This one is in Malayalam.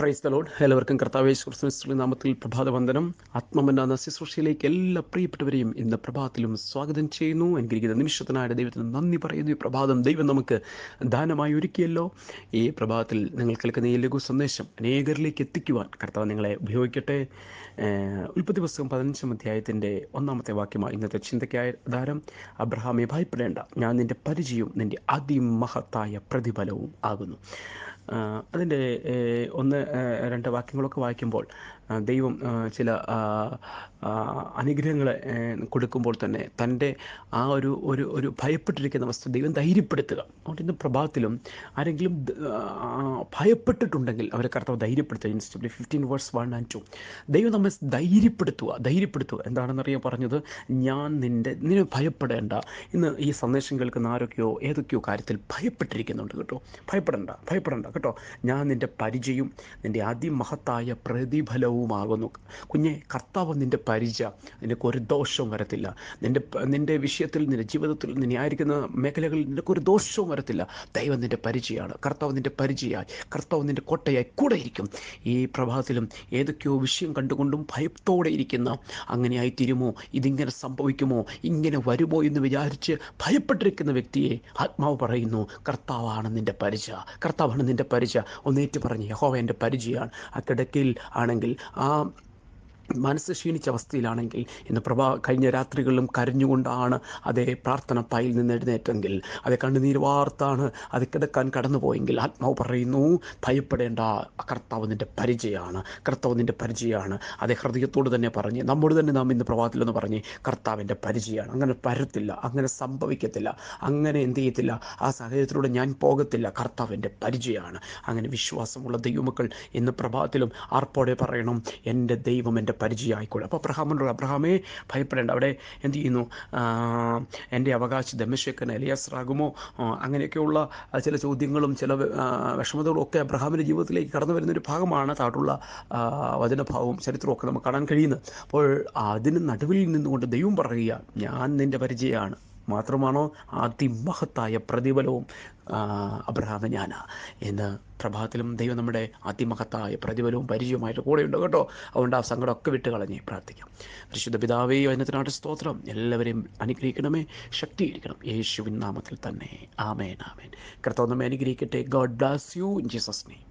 പ്രൈസ് തലോഡ് എല്ലാവർക്കും കർത്താവേശ് ക്രിസ്തുവിന്റെ നാമത്തിൽ പ്രഭാത വന്ദനം ആത്മമെന്ന ശുശ്രൂഷയിലേക്ക് എല്ലാ പ്രിയപ്പെട്ടവരെയും ഇന്ന് പ്രഭാതത്തിലും സ്വാഗതം ചെയ്യുന്നു. അനുഗ്രഹിക്കുന്ന നിമിഷത്തിനായ ദൈവത്തിന് നന്ദി പറയുന്നു. ഈ പ്രഭാതം ദൈവം നമുക്ക് ദാനമായി ഒരുക്കിയല്ലോ. ഈ പ്രഭാതത്തിൽ നിങ്ങൾ കേൾക്കുന്ന ഈ ലഘു സന്ദേശം അനേകരിലേക്ക് എത്തിക്കുവാൻ കർത്താവ് നിങ്ങളെ ഉപയോഗിക്കട്ടെ. ഉൽപ്പത്തി പുസ്തകം പതിനഞ്ചാം അധ്യായത്തിന്റെ ഒന്നാമത്തെ വാക്യമാണ് ഇന്നത്തെ ചിന്തയ്ക്കായ ധാരം അബ്രഹാമെ ഭയപ്പെടേണ്ട. ഞാൻ നിന്റെ പരിചയവും നിന്റെ അതിമഹത്തായ പ്രതിഫലവും ആകുന്നു. അതിന്റെ ഒന്ന് രണ്ട് വാക്യങ്ങളൊക്കെ വായിക്കുമ്പോൾ ദൈവം ചില അനുഗ്രഹങ്ങളെ കൊടുക്കുമ്പോൾ തന്നെ തന്റെ ആ ഒരു ഒരു ഒരു ഭയപ്പെട്ടിരിക്കുന്ന അവസ്ഥ ദൈവം ധൈര്യപ്പെടുത്തുക. അതുകൊണ്ട് ഇന്ന് പ്രഭാതത്തിലും ആരെങ്കിലും ഭയപ്പെട്ടിട്ടുണ്ടെങ്കിൽ അവരെ കർത്താവ് ധൈര്യപ്പെടുത്തുക. ഇൻസ്റ്റബ്ലി fifteen verse one and two ദൈവം നമ്മെ ധൈര്യപ്പെടുത്തുക ധൈര്യപ്പെടുത്തുക. എന്താണെന്നറിയാൻ പറഞ്ഞത്? ഞാൻ നിന്റെ നിന്നെ ഭയപ്പെടേണ്ട. ഇന്ന് ഈ സന്ദേശം കേൾക്കുന്ന ആരൊക്കെയോ ഏതൊക്കെയോ കാര്യത്തിൽ ഭയപ്പെട്ടിരിക്കുന്നുണ്ട് കേട്ടോ. ഭയപ്പെടേണ്ട ഭയപ്പെടേണ്ട കേട്ടോ. ഞാൻ നിന്റെ പരിചയം നിന്റെ അതിമഹത്തായ പ്രതിഫലവുമാകുന്നു. കുഞ്ഞെ കർത്താവ് നിന്റെ പരിചയ നിനക്കൊരു ദോഷവും വരത്തില്ല. നിന്റെ നിന്റെ വിഷയത്തിൽ നിന്റെ ജീവിതത്തിൽ നീ ആയിരിക്കുന്ന മേഖലകളിൽ നിനക്കൊരു ദോഷവും വരത്തില്ല. ദൈവം നിന്റെ പരിചയമാണ് കർത്താവ് നിന്റെ പരിചയമായി കർത്താവ് നിന്റെ കോട്ടയായി കൂടെ ഇരിക്കും. ഈ പ്രഭാതത്തിലും ഏതൊക്കെയോ വിഷയം കണ്ടുകൊണ്ടും ഭയത്തോടെ ഇരിക്കുന്ന അങ്ങനെയായി തീരുമോ ഇതിങ്ങനെ സംഭവിക്കുമോ? ഇങ്ങനെ വരുമോ എന്ന് വിചാരിച്ച് ഭയപ്പെട്ടിരിക്കുന്ന വ്യക്തിയെ ആത്മാവ് പറയുന്നു കർത്താവാണ് നിന്റെ പരിചയ കർത്താവാണ് നിന്റെ പരിചയ. ഒന്നേറ്റ് പറഞ്ഞ്. യഹോവ എന്റെ പരിചയമാണ്. ആ കിടക്കയിൽ ആണെങ്കിൽ ആ മനസ്സ് ക്ഷീണിച്ച അവസ്ഥയിലാണെങ്കിൽ ഇന്ന് പ്രഭാ കഴിഞ്ഞ രാത്രികളിലും കരഞ്ഞുകൊണ്ടാണ് അതേ പ്രാർത്ഥന പായിൽ നിന്ന് എഴുന്നേറ്റെങ്കിൽ അത് കണ്ണുനീര് വാർത്താണ് അത് കിടക്കാൻ കടന്നുപോയെങ്കിൽ ആത്മാവ് പറയുന്നു ഭയപ്പെടേണ്ട കർത്താവ് നിന്റെ പരിചയമാണ് കർത്താവ് നിന്റെ പരിചയമാണ്. അതേ ഹൃദയത്തോട് തന്നെ പറഞ്ഞ് നമ്മോട് തന്നെ നാം ഇന്ന് പ്രഭാതത്തിലെന്ന് പറഞ്ഞ് കർത്താവിന്റെ പരിചയമാണ്. അങ്ങനെ പരത്തില്ല അങ്ങനെ സംഭവിക്കത്തില്ല അങ്ങനെ എന്ത് ചെയ്യത്തില്ല ആ സാഹചര്യത്തിലൂടെ ഞാൻ പോകത്തില്ല കർത്താവിന്റെ പരിചയമാണ്. അങ്ങനെ വിശ്വാസമുള്ള ദൈവമക്കൾ ഇന്ന് പ്രഭാതത്തിലും ആർപ്പോടെ പറയണം എന്റെ ദൈവം എന്റെ പരിചയമായിക്കോളും അപ്പോൾ അബ്രഹാമിനോട് അബ്രഹാമേ ഭയപ്പെടേണ്ട. അവിടെ എന്ത് ചെയ്യുന്നു? എന്റെ അവകാശി ദമശേഖൻ എലിയാസ് റാഗുമോ അങ്ങനെയൊക്കെയുള്ള ചില ചോദ്യങ്ങളും ചില വിഷമതകളും ഒക്കെ അബ്രഹാമിന്റെ ജീവിതത്തിലേക്ക് കടന്നു വരുന്ന ഒരു ഭാഗമാണ് താട്ടുള്ള വചനഭാവവും ചരിത്രവും ഒക്കെ നമുക്ക് കാണാൻ കഴിയുന്നത്. അപ്പോൾ അതിന് നടുവിൽ നിന്നുകൊണ്ട് ദൈവം പറയുക ഞാൻ നിന്റെ പരിചയമാണ് മാത്രമാണോ? അതിമഹത്തായ പ്രതിഫലവും അബ്രഹാം ഞാന ഞാനാ എന്ന് പ്രഭാതത്തിലും ദൈവം നമ്മുടെ അതിമഹത്തായ പ്രതിഫലവും പരിചയവുമായിട്ട് കൂടെയുണ്ട് കേട്ടോ. അതുകൊണ്ട് ആ സങ്കടമൊക്കെ വിട്ട് കളഞ്ഞ് പ്രാർത്ഥിക്കാം. പരിശുദ്ധ പിതാവേ അതിനത്തിനാട്ട് സ്തോത്രം. എല്ലാവരെയും അനുഗ്രഹിക്കണമേ. ശക്തിയിരിക്കണം. യേശുവിൻ നാമത്തിൽ തന്നെ. ആമേൻ ആമേൻ. കർത്താവ് നമ്മെ അനുഗ്രഹിക്കട്ടെ. God bless you in Jesus name